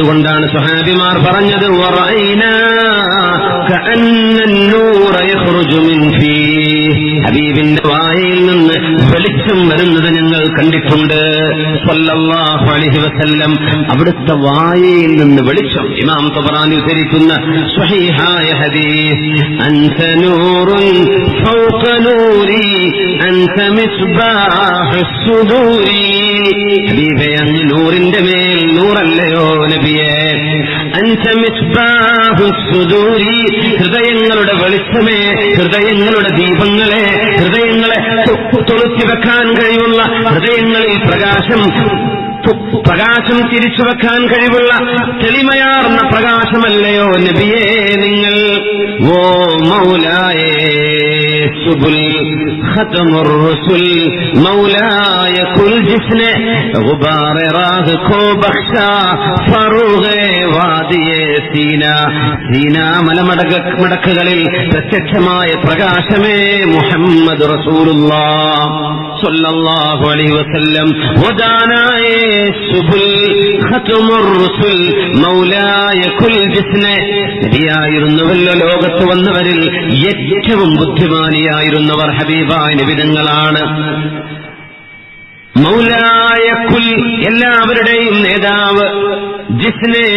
അതുകൊണ്ടാണ് സഹാബിമാർ പറഞ്ഞത് ഹബീബിന്റെ വായിൽ നിന്ന് വെളിച്ചം വരുന്നത് ഞങ്ങൾ കണ്ടിട്ടുണ്ട്. വസല്ലം അവിടുത്തെ വായയിൽ നിന്ന് വെളിച്ചം ഇമാം തബറാൻ ഉദ്ധരിക്കുന്ന സ്വഹീഹായ ഹദീസ് നൂരി സുദൂരി. നൂറിന്റെ മേൽ നൂറല്ലയോ നബിയേ? മിസ്ബാഹു സുദൂരി ഹൃദയങ്ങളുടെ വെളിച്ചമേ ഹൃദയങ്ങളുടെ വെക്കാൻ കഴിവുള്ള ഹൃദയങ്ങളിൽ പ്രകാശം പ്രകാശം തിരിച്ചു വെക്കാൻ കഴിവുള്ള തെളിമയാർന്ന പ്രകാശമല്ലയോ നബിയേ നിങ്ങൾ? ഓ സുബുൽ ختم الرسل مولاي كل جسن غبار راغ کو بخشا ഫറൂഖ വാദിയെ സീന സീന മലമടക മടക്കുകളിൽ പ്രത്യക്ഷമായ പ്രകാശമേ മുഹമ്മദ് റസൂലുള്ള സല്ലല്ലാഹു അലൈഹി വസല്ലം വദാനായ സുബുൽ ഖതുമുർ റുസുൽ മൗലായ കുൽ ജിസ്നെ നബിയായിരുന്നുവല്ലോ ലോകത്ത് വന്നവരിൽ ഏറ്റവും ബുദ്ധിമാനിയായിരുന്നവർ ഹബീബായ നബിതങ്ങളാണ് മൗലായ കുൽ എല്ലാവരുടെയും നേതാവ് ജിസ്നെ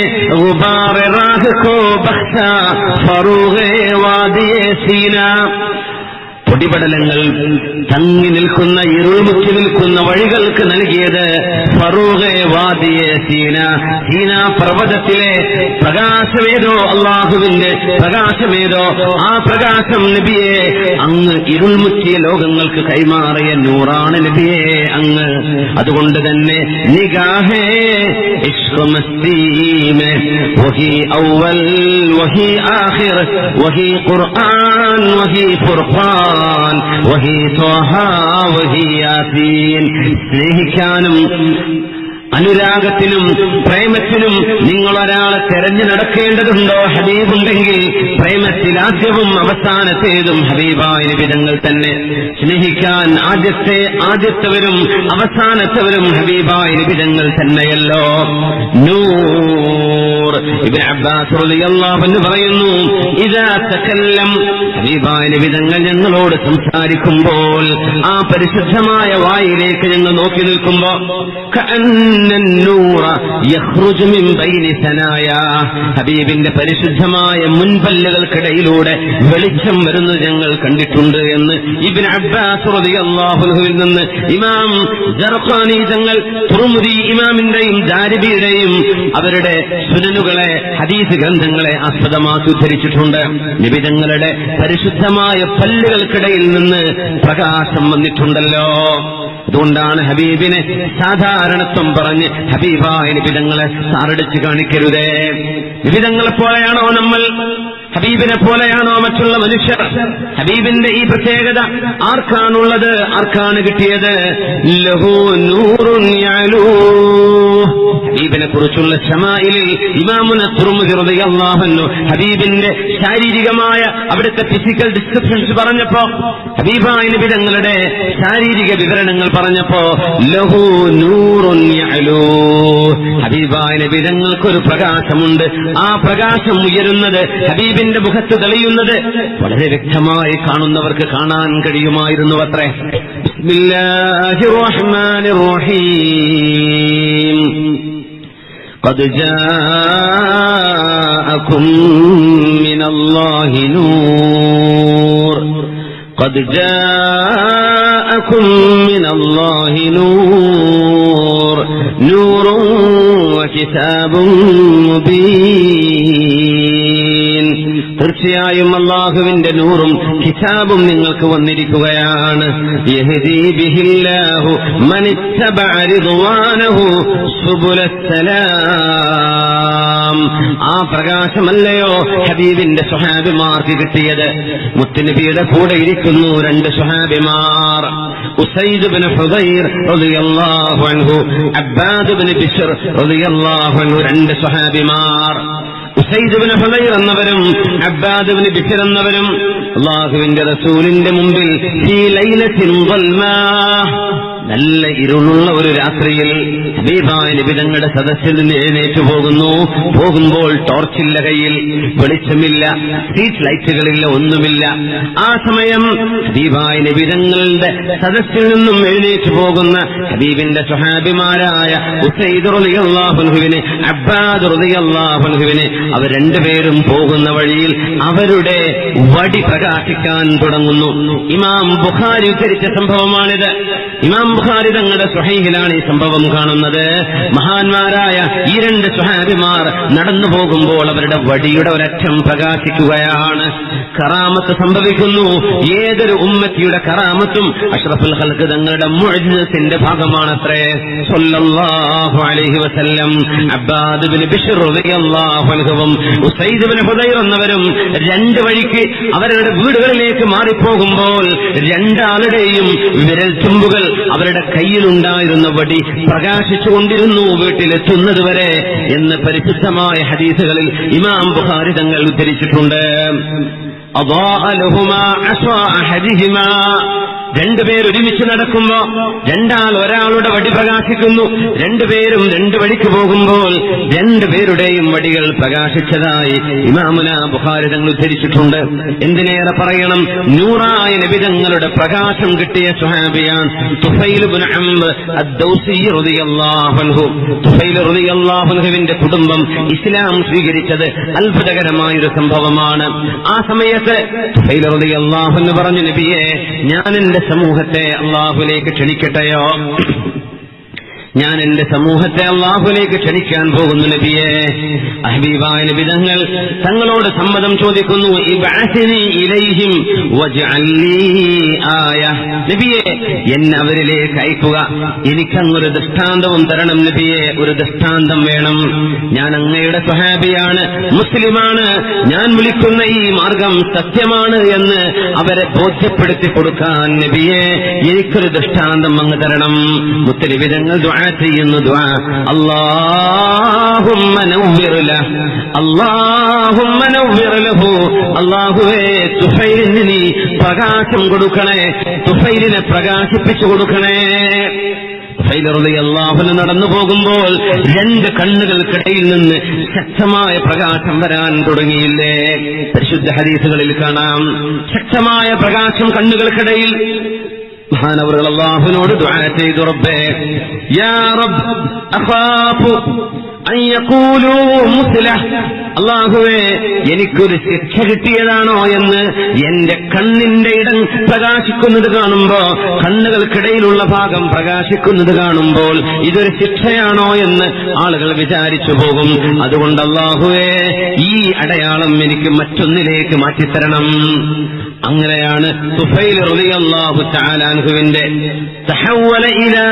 ഫറൂഖെ വാദിയെ സീന. പൊടിപടലങ്ങൾ തങ്ങി നിൽക്കുന്ന ഇരുൾമുറ്റി നിൽക്കുന്ന വഴികൾക്ക് നൽകിയത് ഫറൂഖെ വാദിയെ സീന സീന പർവതത്തിലെ പ്രകാശമേതോ അള്ളാഹുവിന്റെ പ്രകാശമേതോ. ആ പ്രകാശം നബിയെ അങ്ങ് ഇരുൾമുക്കിയ ലോകങ്ങൾക്ക് കൈമാറിയ നൂറാണ് നബിയെ അങ്ങ്. അതുകൊണ്ട് തന്നെ നിഗാഹേ വഹി ഔവൽ വഹി ആഖിർ വഹി ഖുർആൻ. വഹി ഫുർഖാൻ വഹി ത്വഹ വഹി യാസീൻ സ്നേഹിക്കാനും അനുരാഗത്തിനും പ്രേമത്തിനും നിങ്ങൾ ഒരാളെ തെരഞ്ഞു നടക്കേണ്ടതുണ്ടോ ഹബീബുണ്ടെങ്കിൽ പ്രേമത്തിൽ ആദ്യവും അവസാനത്തേതും ഹബീബായ വിധങ്ങൾ തന്നെ സ്നേഹിക്കാൻ ആദ്യത്തെ ആദ്യത്തവരും അവസാനത്തവരും ഹബീബായ വിധങ്ങൾ തന്നെയല്ലോ. അബ്ബാസ് അൻഹു പറയുന്നു ഇദാ തകല്ലം. ഹബീബായ വിധങ്ങൾ ഞങ്ങളോട് സംസാരിക്കുമ്പോൾ ആ പരിശുദ്ധമായ വായിലേക്ക് ഞങ്ങൾ നോക്കി നിൽക്കുമ്പോ ഹബീബിന്റെ പരിശുദ്ധമായ മുൻപല്ലുകൾക്കിടയിലൂടെ വെളിച്ചം വരുന്ന ഞങ്ങൾ കണ്ടിട്ടുണ്ട് എന്ന് ഇബിൻ അബ്ബാസ് അള്ളാഹുലുവിൽ നിന്ന് ഇമാം ജർഖാനി തങ്ങൾ തുറമുദി ഇമാമിന്റെയും ദാരിബിയുടെയും അവരുടെ സുനനുകളെ ഹദീസ് ഗ്രന്ഥങ്ങളെ ആസ്പദമാക്കി ഉദ്ധരിച്ചിട്ടുണ്ട്. നിബിതങ്ങളുടെ പരിശുദ്ധമായ പല്ലുകൾക്കിടയിൽ നിന്ന് പ്രകാശം വന്നിട്ടുണ്ടല്ലോ. അതുകൊണ്ടാണ് ഹബീബിനെ സാധാരണത്വം പറഞ്ഞത്. പറഞ്ഞ് ഹബീബായ നിബിതങ്ങളെ സാറടിച്ച് കാണിക്കരുതേ. നിബിതങ്ങളെ പോലെയാണോ നമ്മൾ? ഹബീബിനെ പോലെയാണോ മറ്റുള്ള മനുഷ്യർ ഹബീബിന്റെ ഈ പ്രത്യേകത ആർക്കാണുള്ളത് ആർക്കാണ് കിട്ടിയത് ലഹു. ഹബീബിനെ കുറിച്ചുള്ള ഷമായിലിൽ ഇമാമുന തുറമുഹൃദയല്ലാഹന്നു ഹബീബിന്റെ ശാരീരികമായ അവിടുത്തെ ഫിസിക്കൽ ഡിസ്ക്രിപ്ഷൻസ് പറഞ്ഞപ്പോ ഹബീബായ വിധങ്ങളുടെ ശാരീരിക വിവരണങ്ങൾ പറഞ്ഞപ്പോ ലഹു നൂറുൻ. ഹബീബായ നബിതങ്ങൾക്കൊരു പ്രകാശമുണ്ട് ആ പ്രകാശം ഉയരുന്നത് ഹബീബിന്റെ മുഖത്ത് തെളിയുന്നത് വളരെ വ്യക്തമായി കാണുന്നവർക്ക് കാണാൻ കഴിയുമായിരുന്നു അത്രേ ബിസ്മില്ലാഹിർ റഹ്മാനിർ റഹീം قد جاءكم من الله نور قد جاءكم من الله نور نور وكتاب مبين തീർച്ചയായും അള്ളാഹുവിന്റെ നൂറും കിതാബും നിങ്ങൾക്ക് വന്നിരിക്കുകയാണ്. ആ പ്രകാശമല്ലയോ ഹബീബിന്റെ സുഹാബിമാർക്ക് കിട്ടിയത്? മുത്തുനബിയുടെ കൂടെ ഇരിക്കുന്നു രണ്ട് സുഹാബിമാർ ഉസൈദ് ബിൻ അൻഹു അബ്ബാദ് ബിൻ ബിശ്ർ അൻഹു രണ്ട് സുഹാബിമാർ ഉസൈദ് ഹുലൈർ എന്നവരും അബ്ബാദ് ബിഷർ എന്നവരും അള്ളാഹുവിന്റെ റസൂലിന്റെ മുമ്പിൽ ഈ ലൈലത്തിൽ നല്ല ഇരുളുള്ള ഒരു രാത്രിയിൽ ഹബീബായ നിബിതങ്ങളുടെ സദസ്സിൽ നിന്ന് എഴുന്നേറ്റ് പോകുന്നു. പോകുമ്പോൾ ടോർച്ചില്ല കയ്യിൽ വെളിച്ചമില്ല സ്ട്രീറ്റ് ലൈറ്റുകളില്ല ഒന്നുമില്ല. ആ സമയം ഹബീബായ നിബിതങ്ങളുടെ സദസ്സിൽ നിന്നും എഴുന്നേറ്റ് പോകുന്ന ഹബീബിന്റെ സ്വഹാബിമാരായ ഉസൈദ് റളിയല്ലാഹുവിനെ അബ്ബാദ് അവർ രണ്ടുപേരും പോകുന്ന വഴിയിൽ അവരുടെ വടി പ്രകാശിക്കാൻ തുടങ്ങുന്നു. ഇമാം ബുഖാരി ഉദ്ധരിച്ച സംഭവമാണിത്. ഇമാം ബുഖാരി തങ്ങളുടെ സുഹൈഹിലാണ് ഈ സംഭവം കാണുന്നത്. മഹാന്മാരായ ഈ രണ്ട് സുഹാബിമാർ നടന്നു പോകുമ്പോൾ അവരുടെ വടിയുടെ ഒരറ്റം പ്രകാശിക്കുകയാണ്. കറാമത്ത് സംഭവിക്കുന്നു. ഏതൊരു ഉമ്മത്തിയുടെ കറാമത്തും അഷ്റഫുൽ ഹൽക്ക് തങ്ങളുടെ മുഴുവത്തിന്റെ ഭാഗമാണത്രേ. അലൈഹി വസല്ലം ഉസൈദ് ഹുദൈർ എന്നവരും രണ്ട് വഴിക്ക് അവരുടെ വീടുകളിലേക്ക് മാറിപ്പോകുമ്പോൾ രണ്ടാളുടെയും വിരൽ തുമ്പുകൾ അവരുടെ കയ്യിലുണ്ടായിരുന്ന വടി പ്രകാശിച്ചുകൊണ്ടിരുന്നു വീട്ടിലെത്തുന്നത് വരെ എന്ന് പരിശുദ്ധമായ ഹദീസുകളിൽ ഇമാം ബുഖാരി തങ്ങൾ ഉദ്ധരിച്ചിട്ടുണ്ട്. രണ്ടുപേർ ഒരുമിച്ച് നടക്കുമ്പോ രണ്ടാൾ ഒരാളുടെ വടി പ്രകാശിക്കുന്നു. രണ്ടുപേരും രണ്ടു വഴിക്ക് പോകുമ്പോൾ രണ്ടുപേരുടെയും വടികൾ പ്രകാശിച്ചതായി ഇമാമുല ബുഹാരി തങ്ങൾ ഉദ്ധരിച്ചിട്ടുണ്ട്. എന്തിനേറെ പറയണം? നൂറായ നബിതങ്ങളുടെ പ്രകാശം കിട്ടിയ സുഹാബിയാൻ കുടുംബം ഇസ്ലാം സ്വീകരിച്ചത് അത്ഭുതകരമായൊരു സംഭവമാണ്. ആ സമയത്ത് റളിയല്ലാഹു അൻഹു പറഞ്ഞു നബിയെ ഞാൻ എന്റെ സമൂഹത്തെ അള്ളാഹുലേക്ക് ക്ഷണിക്കട്ടെയോ? ഞാൻ എന്റെ സമൂഹത്തെ അള്ളാഹുലേക്ക് ക്ഷണിക്കാൻ പോകുന്നു നബിയെ. അഹബീബായ നബിതങ്ങൾ തങ്ങളോട് സമ്മതം ചോദിക്കുന്നു ഇലൈഹിം ആയ. നബിയെ എന്നെ അവരിലേക്ക് അയക്കുക. എനിക്കങ്ങൊരു ദൃഷ്ടാന്തവും തരണം നബിയെ ഒരു ദൃഷ്ടാന്തം വേണം. ഞാൻ അങ്ങയുടെ സ്വഹാബിയാണ് മുസ്ലിമാണ്. ഞാൻ വിളിക്കുന്ന ഈ മാർഗം സത്യമാണ് എന്ന് അവരെ ബോധ്യപ്പെടുത്തി കൊടുക്കാൻ നബിയെ എനിക്കൊരു ദൃഷ്ടാന്തം അങ്ങ് തരണം. മുത്തലിവിധങ്ങൾ ചെയ്യുന്നു നീ പ്രകാശം കൊടുക്കണേ. തുഫൈലിനെ പ്രകാശിപ്പിച്ചു കൊടുക്കണേ. അള്ളാഹുന് നടന്നു പോകുമ്പോൾ രണ്ട് കണ്ണുകൾക്കിടയിൽ നിന്ന് ശക്തമായ പ്രകാശം വരാൻ തുടങ്ങിയില്ലേ? പരിശുദ്ധ ഹരീസുകളിൽ കാണാം. ശക്തമായ പ്രകാശം കണ്ണുകൾക്കിടയിൽ. മഹാനവറുകൾ അള്ളാഹുവിനോട് ദുആ ചെയ്തു റബ്ബേ. യാ റബ്ബ് അഖാഫു അൻ യഖൂലൂ മുസ്ലഹ്. അള്ളാഹുവേ എനിക്കൊരു ശിക്ഷ കിട്ടിയതാണോ എന്ന് എന്റെ കണ്ണിന്റെ ഇടം പ്രകാശിക്കുന്നത് കാണുമ്പോ കണ്ണുകൾക്കിടയിലുള്ള ഭാഗം പ്രകാശിക്കുന്നത് കാണുമ്പോൾ ഇതൊരു ശിക്ഷയാണോ എന്ന് ആളുകൾ വിചാരിച്ചു പോകും. അതുകൊണ്ട് അള്ളാഹുവേ ഈ അടയാളം എനിക്ക് മറ്റൊന്നിലേക്ക് മാറ്റിത്തരണം. അങ്ങനെയാണ് സുഫൈൽ റളിയല്ലാഹു തആലാൻഹുവിന്റെ ഇലാ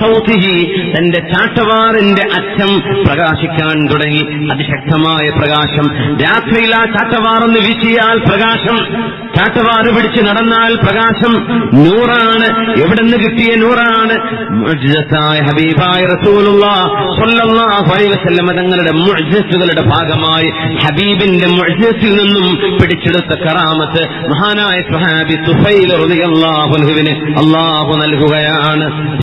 സൗതിഹി തന്റെ ചാട്ടവാറിന്റെ അറ്റം പ്രകാശിക്കാൻ തുടങ്ങി. അതിശക്തമായ പ്രകാശം. രാത്രിയിൽ ആ ചാട്ടവാറൊന്ന് വീശിയാൽ പ്രകാശം. ചാട്ടവാറ് പിടിച്ച് നടന്നാൽ പ്രകാശം. നൂറാണ്. എവിടുന്ന് കിട്ടിയ നൂറാണ്. ഹബീബായ തങ്ങളുടെ മുഴജസ്സുകളുടെ ഭാഗമായി ഹബീബിന്റെ മുഴജസ്സിൽ നിന്നും പിടിച്ചെടുത്ത കറാമത്ത് മഹാനായ സ്വഹാബി തുഫൈൽ റളിയല്ലാഹു അള്ളാഹു നൽകുകയാണ്.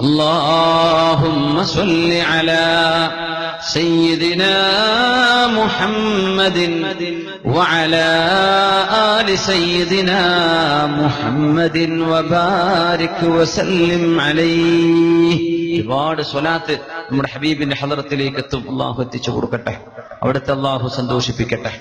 اللهم صل على سيدنا محمد وعلى آل سيدنا محمد وبارك وسلم عليه ഒരുപാട് സ്വലാത്ത് നമ്മുടെ ഹബീബിന്റെ ഹലറത്തിലേക്ക് എത്തും അള്ളാഹു എത്തിച്ചു കൊടുക്കട്ടെ അവിടുത്തെ അള്ളാഹു സന്തോഷിപ്പിക്കട്ടെ